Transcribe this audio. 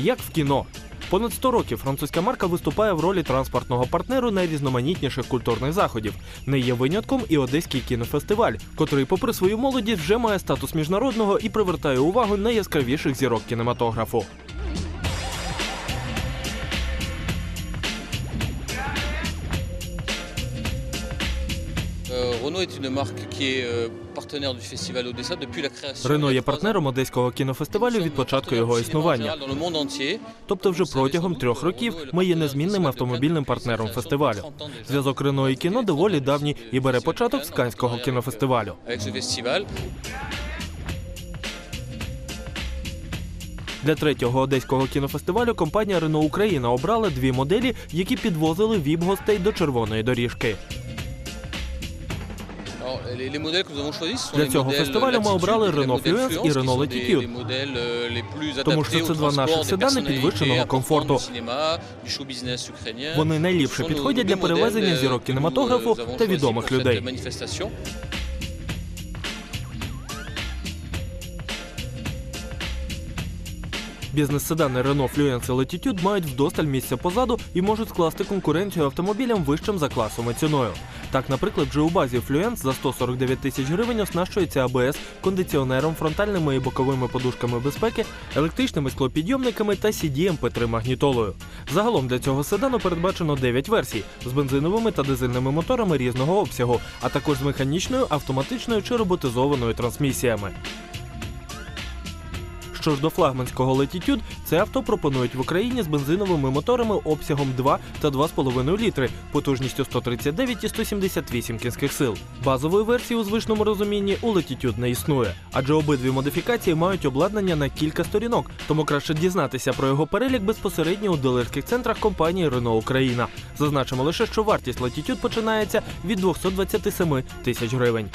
як в кіно. Понад 100 років французька марка виступає в ролі транспортного партнеру найрізноманітніших культурних заходів. Не є винятком і одеський кінофестиваль, котрий, попри свою молодість, вже має статус міжнародного і привертає увагу найяскравіших зірок кінематографу. Рено il y a є партнером одеського кінофестивалю від початку його існування. Тобто, вже протягом трьох років ми є незмінним автомобільним партнером фестивалю. Зв'язок Рено і кіно доволі давній і бере початок з Канського кінофестивалю. Для третього одеського кінофестивалю компанія Рено Україна обрала дві моделі, які підвозили віп-гостей до червоної доріжки. Для цього фестивалю ми обрали Renault Fluence і Renault Latitude. euh, Тому що це два наших седани підвищеного комфорту. Вони найліпше підходять для перевезення зірок euh, кінематографу euh, та відомих людей. Бізнес-седани Renault Fluence і Latitude мають вдосталь місця позаду і можуть скласти конкуренцію автомобілям вищим за класом і ціною. Так, наприклад, вже у базі Fluence за 149 тисяч гривень оснащується АБС, кондиціонером, фронтальними і боковими подушками безпеки, електричними склопідйомниками та CD MP3 магнітолою. Загалом для цього седану передбачено 9 версій з бензиновими та дизельними моторами різного обсягу, а також з механічною, автоматичною чи роботизованою трансмісіями. Що ж до флагманського Latitude, це авто пропонують в Україні з бензиновими моторами обсягом 2 та 2,5 літри, потужністю 139 і 178 кінських сил. Базової версії у звичному розумінні у Latitude не існує, адже обидві модифікації мають обладнання на кілька сторінок, тому краще дізнатися про його перелік безпосередньо у дилерських центрах компанії Renault Україна. Зазначимо лише, що вартість Latitude починається від 227 тисяч гривень.